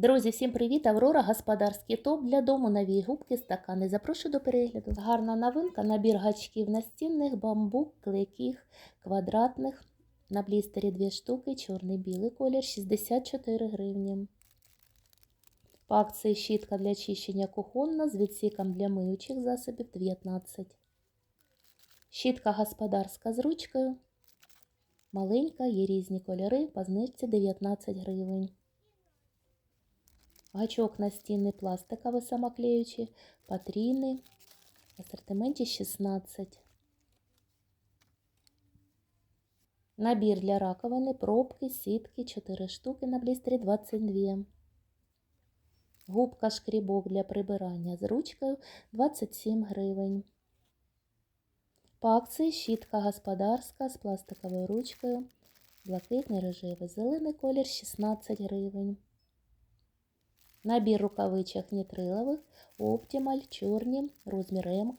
Друзі, всім привіт! Аврора, господарський топ для дому, нові губки, стакани. Запрошую до перегляду. Гарна новинка, набір гачків настінних, бамбук, клейких, квадратних. На блістері дві штуки, чорний білий колір, 64 гривні. По акції щітка для чищення кухонна з відсіком для миючих засобів 19. Щітка господарська з ручкою. Маленька, є різні кольори, по знижці 19 гривень. Гачок настінний пластиковий самоклеючий, потрійний, в асортименті 16. Набір для раковини, пробки, сітки, 4 штуки на блістері 22. Губка шкрібок для прибирання з ручкою 27 гривень. По акції щітка господарська з пластиковою ручкою, блакитний, рожевий, зелений колір 16 гривень. Набір рукавичок нітрилових, Оптималь, чорні, розмір М,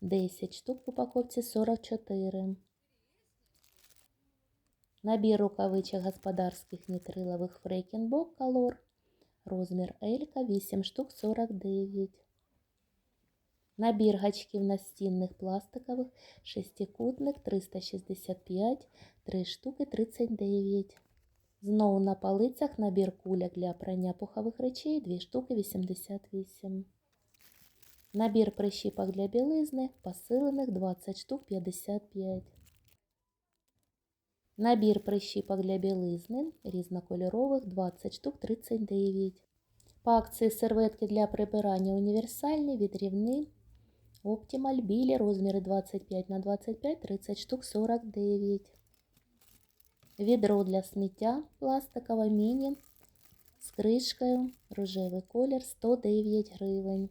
10 штук в упаковці 44. Набір рукавичок господарських нітрилових Фрейкенбок Color, розмір L, 8 штук 49. Набір гачків настінних пластикових, шестикутник 365, 3 штуки 39. Знову на полицях набір куляк для прання пухових речей 2 штуки 88. Набір прищіпок для білизни посилених 20 штук 55. Набір прищіпок для білизни різнокольорових 20 штук 39. По акції серветки для прибирання універсальні, відрівні, Оптималь, білі, розміри 25 на 25, 30 штук 49. Відро для сміття пластикове міні з кришкою, рожевий колір 109 гривень.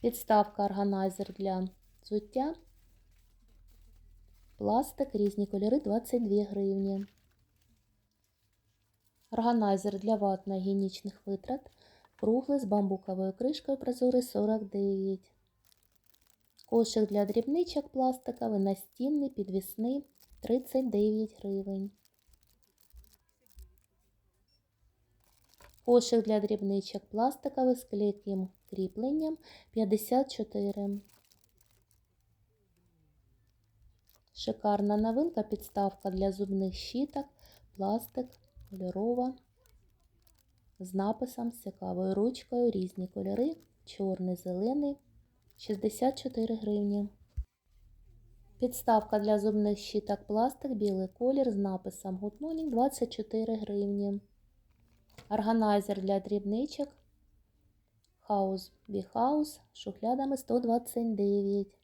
Підставка органайзер для взуття. Пластик, різні кольори 22 гривні. Органайзер для ватно-гігієнічних витрат. Круглий з бамбуковою кришкою прозорий 49. Кошик для дрібничок пластиковий, настінний, підвісний 39 гривень. Кошик для дрібничок пластиковий з клейким кріпленням 54. Шикарна новинка підставка для зубних щіток, пластик, кольорова, з написом з цікавою ручкою, різні кольори, чорний, зелений. 64 гривні. Підставка для зубних щіток пластик, білий колір з написом Morning 24 гривні. Органайзер для дрібничок House House шухлядами 129.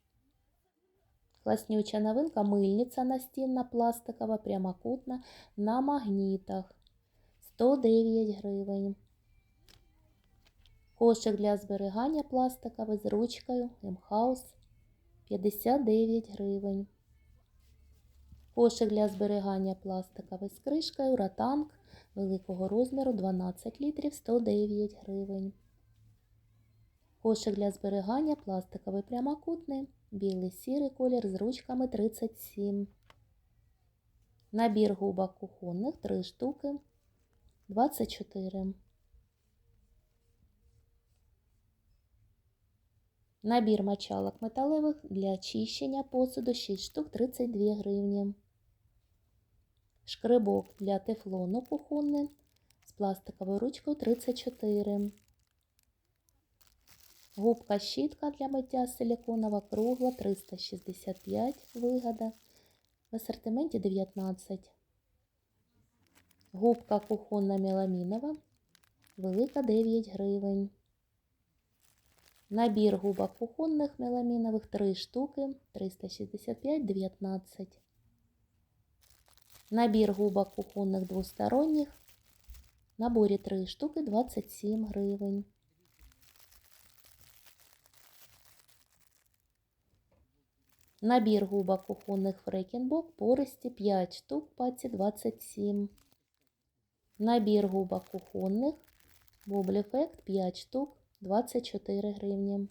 Класнюча новинка мильниця настінна пластикова, прямокутна на магнітах 109 гривень. Кошик для зберігання пластиковий з ручкою М-Хаус 59 гривень. Кошик для зберігання пластиковий з кришкою Ротанг великого розміру 12 літрів 109 гривень. Кошик для зберігання пластиковий прямокутний, білий сірий колір з ручками 37. Набір губок кухонних 3 штуки 24. Набір мочалок металевих для очищення посуду 6 штук 32 гривні. Шкребок для тефлону кухонний з пластиковою ручкою 34. Губка щітка для миття силиконова кругла 365 вигода. В асортименті 19. Губка кухонна меламінова. Велика 9 гривень. Набір губок кухонних меламінових 3 штуки 365 19. Набір губок кухонних двосторонніх. В наборі 3 штуки 27 гривень. Набір губок кухонних фрекенбок пористі 5 штук паці 27. Набір губок кухонних Боблефект 5 штук 24 гривні.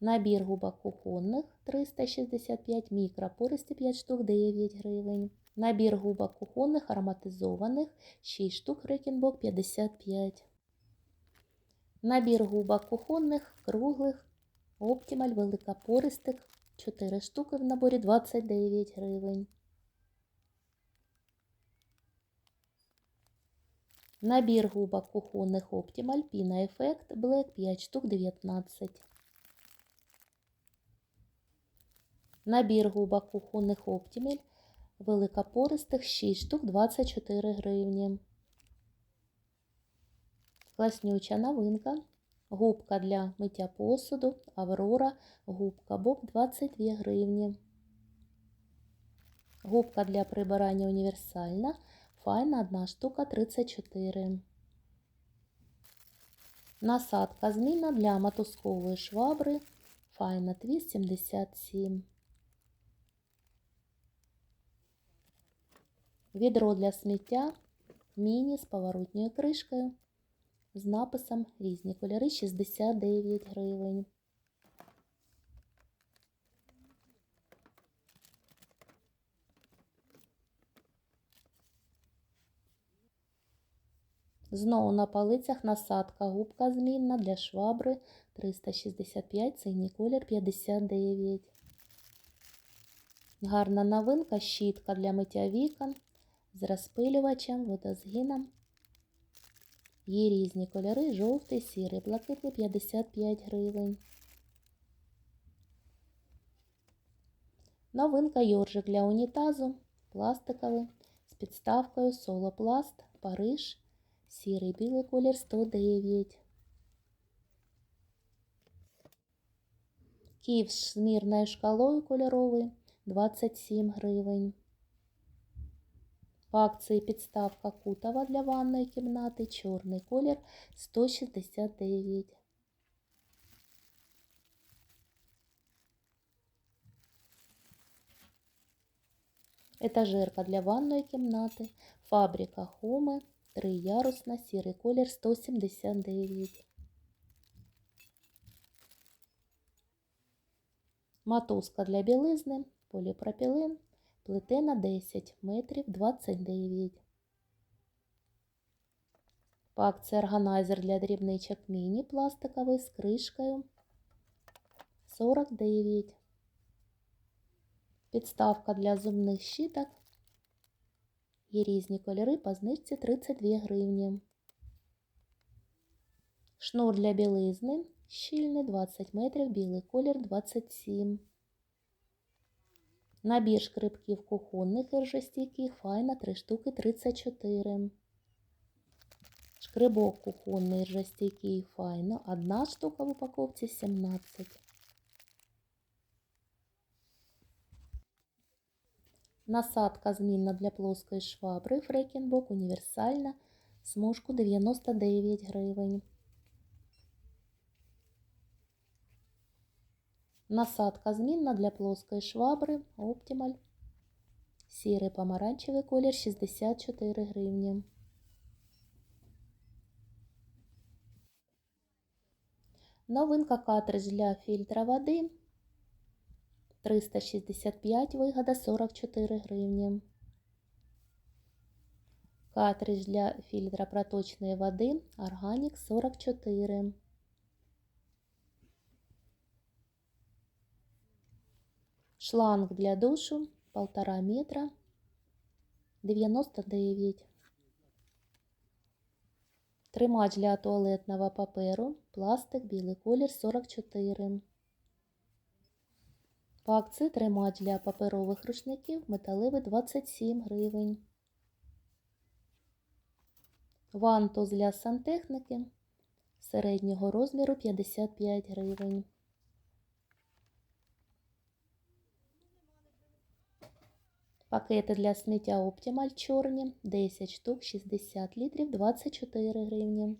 Набір губок кухонних 365 мікропористі 5 штук 9 гривень. Набір губок кухонних ароматизованих 6 штук Рекінбок 55. Набір губок кухонних круглих Оптімаль великопористих 4 штуки в наборі 29 гривень. Набір губок кухонних Оптімаль Піна Ефект Блек 5 штук 19. Набір губок кухонних Оптімаль великопористих 6 штук 24 гривні. Класнюча новинка. Губка для миття посуду Аврора. Губка Боб 22 гривні. Губка для прибирання універсальна. Файна 1 штука 34. Насадка зміна для мотузкової швабри. Файна твіст 77. Відро для сміття міні з поворотньою кришкою з написом різні кольори 69 гривень. Знову на полицях насадка губка змінна для швабри 365, синій колір 59. Гарна новинка, щітка для миття вікон з розпилювачем, водозгином. Є різні кольори, жовтий, сірий, блакитний 55 гривень. Новинка йоржик для унітазу, пластиковий, з підставкою солопласт, Париж, сірий білий колір 109. Київ з мірною шкалою кольоровий 27 гривень. По акції підставка кутова для ванної кімнати, чорний колір 169. Етажерка для ванної кімнати, фабрика Хоми, триярусна, сірий колір 179. Матузка для білизни, поліпропілен, плетена 10 метрів 29. По акції органайзер для дрібничок міні пластиковий з кришкою 49. Підставка для зубних щіток. Є різні кольори по знижці 32 гривні. Шнур для білизни щільний 20 метрів, білий колір 27. Набір шкребків кухонних іржестійких файна 3 штуки 34. Шкребок кухонний іржестійкий файна. Одна штука в упаковці 17. Насадка змінна для плоскої швабри Фрекінбок універсальна. Смужку 99 гривень. Насадка змінна для плоскої швабри Optimal. Сірий помаранчевий колір 64 гривні. Новинка картридж для фільтра води 365 вигода 44 гривні. Картридж для фільтра проточної води Organic 44. Шланг для душу 1,5 метра 99. Тримач для туалетного паперу, пластик, білий колір 44. По акції тримач для паперових рушників металевий 27 гривень. Вантуз для сантехніки середнього розміру 55 гривень. Пакети для сміття Optimal чорні 10 штук 60 літрів 24 гривні.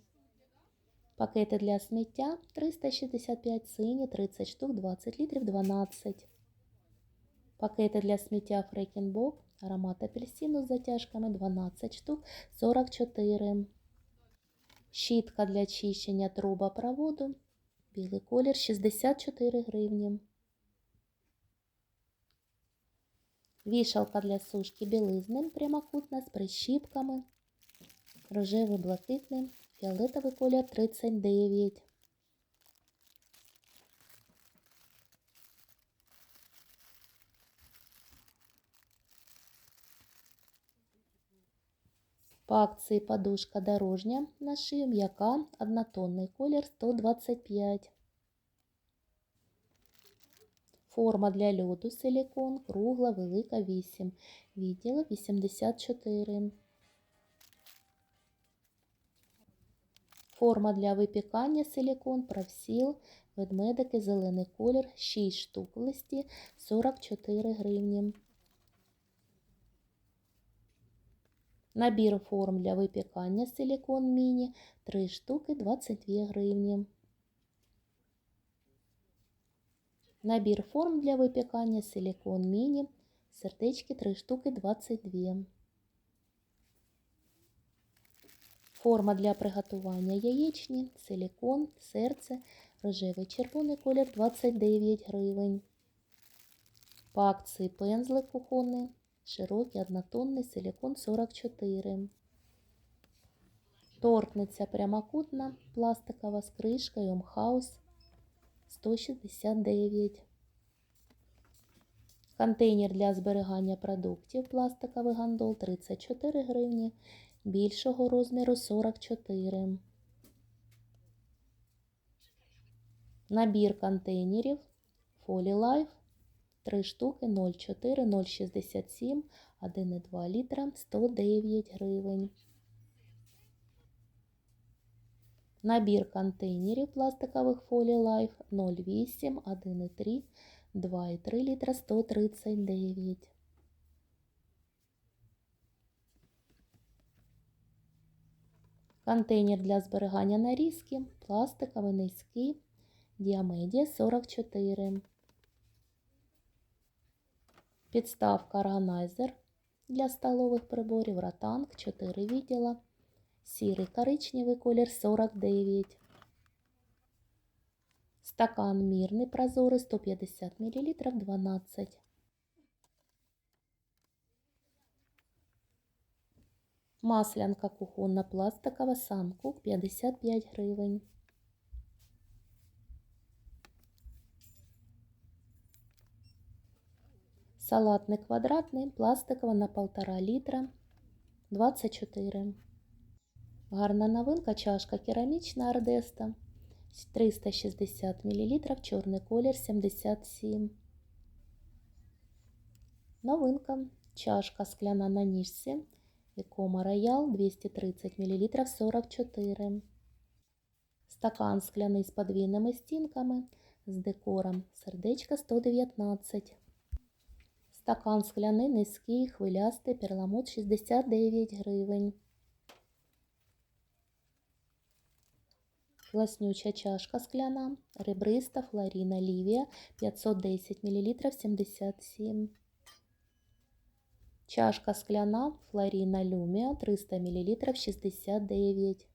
Пакети для сміття 365 сині 30 штук 20 літрів 12. Пакети для сміття Фрекінбок аромат апельсину з затяжками 12 штук 44. Щітка для чищення трубопроводу. Білий колір 64 гривні. Вішалка для сушки білизни прямокутна з прищіпками. Рожевий, блакитний, фіолетовий колір 39. По акції подушка дорожня на шию м'яка, однотонний колір 125. Форма для льоду силікон, кругла, велика 8. Відділ 84. Форма для випікання силікон, правсіл, ведмедики, зелений колір, 6 штук листі, 44 гривні. Набір форм для випікання силікон міні 3 штуки 22 гривні. Набір форм для випікання силікон міні сердечки 3 штуки 22. Форма для приготування яєчні, силікон, серце, рожевий червоний колір 29 гривень. По акції пензлик кухонний, широкий однотонний силікон 44. Тортниця прямокутна, пластикова з кришкою Мхаус 169. Контейнер для зберігання продуктів пластиковий гандол 34 гривні, більшого розміру 44. Набір контейнерів Folly Life 3 штуки 0,4, 0,67, 1,2 літра 109 гривень. Набір контейнерів пластикових Folly Life 0,8, 1,3, 2,3 літра 139. Контейнер для зберігання нарізки, пластиковий низький, діамедія 44. Підставка органайзер для столових приборів, ротанг 4 відділа, сірий коричневий колір 49. Стакан мірний прозорий 150 мл 12. Маслянка кухонна пластикова Санкук 55 гривень. Салатний квадратний, пластикова на 1,5 літра 24. Гарна новинка чашка керамічна Ардеста 360 мл, чорний колір 77. Новинка чашка скляна на ніжці Екома Роял 230 мл 44. Стакан скляний з подвійними стінками з декором сердечко 119. Стакан скляний низький, хвилястий, перламут 69 гривень. Класнюча чашка скляна, ребриста Флоріна Лівія 510 мл 77. Чашка скляна Флоріна Люмія 300 мл 69.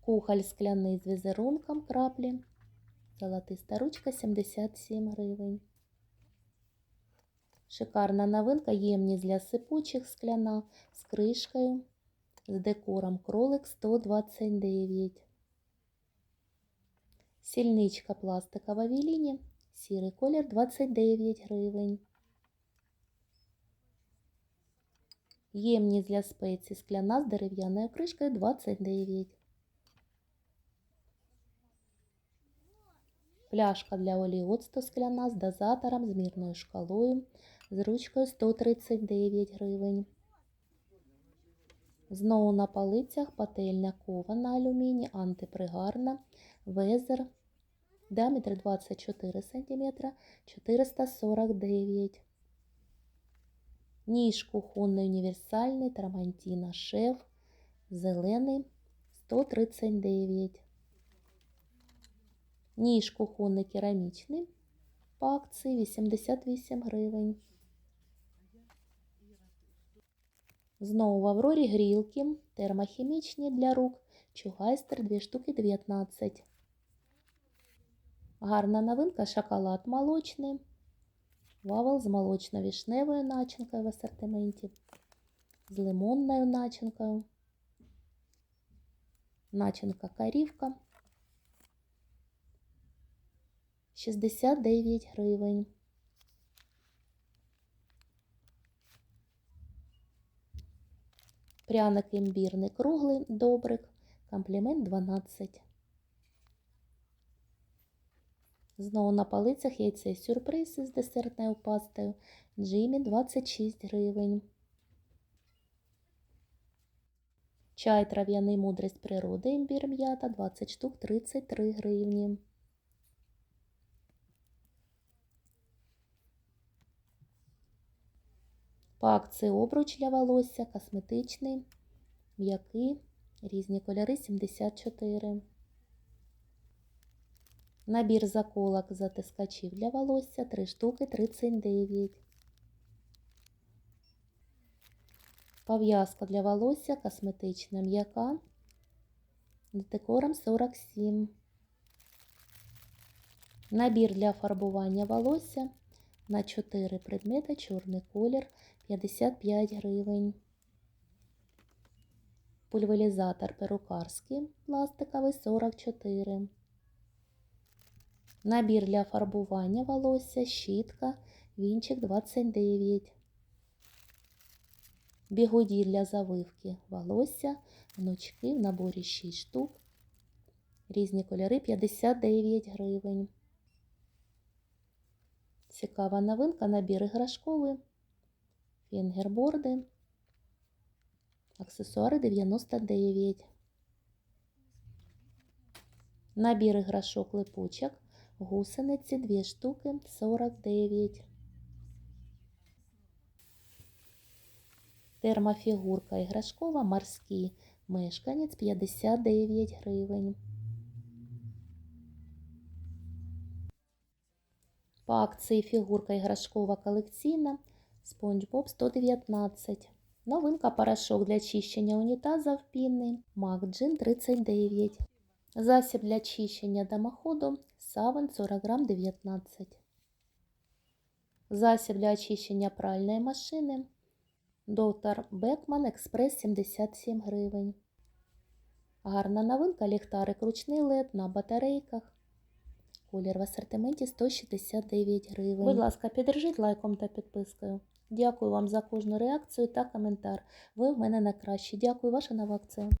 Кухоль скляний з візерунком краплі. Золотиста ручка 77 гривень. Шикарна новинка ємність для сипучих скляна з кришкою, з декором кролик 129. Сільничка пластикова віліні, сірий колір 29 гривень. Ємність для спецій скляна з дерев'яною кришкою 29. Пляшка для олії оцту скляна з дозатором, з мірною шкалою, з ручкою 139 гривень. Знову на полицях пательня кова на алюміні, антипригарна, везер, діаметр 24 см, 449 Ніж кухонний універсальний, Трамантіна шеф, зелений 139 Ніж кухонний керамічний по акції 88 гривень. Знову в Аврорі грілки термохімічні для рук. Чугайстер 2 штуки 19. Гарна новинка шоколад молочний. Вавел з молочно-вішневою начинкою в асортименті, з лимонною начинкою, начинка корівка 69 гривень. Пряник імбірний круглий добрик, комплімент 12. Знову на полицях яйце сюрприз із десертною пастою. Джимі 26 гривень. Чай трав'яний мудрість природи імбір м'ята 20 штук 33 гривні. По акції обруч для волосся, косметичний, м'який, різні кольори 74. Набір заколок затискачів для волосся 3 штуки 39. Пов'язка для волосся косметична м'яка з декором 47. Набір для фарбування волосся на 4 предмети чорний колір 55 гривень. Пульверізатор перукарський пластиковий 44. Набір для фарбування волосся, щітка, вінчик 29. Бігуді для завивки волосся, гнучки в наборі 6 штук. Різні кольори 59 гривень. Цікава новинка, набір іграшковий, фінгерборди, аксесуари 99. Набір іграшок липучок, гусениці 2 штуки 49. Термофігурка іграшкова, морський мешканець 59 гривень. По акції фігурка іграшкова колекційна Спонж Боб 119. Новинка порошок для чищення унітаза пінний Мак Джин 39. Засіб для чищення димоходу Саван 40 грам 19. Засіб для очищення пральної машини Доктор Бекман Експрес 77 гривень. Гарна новинка ліхтарик ручний LED на батарейках. Колір в асортименті 169 гривень. Будь ласка, піддержіть лайком та підпискою. Дякую вам за кожну реакцію та коментар. Ви в мене найкращі. Дякую, ваша нова акція.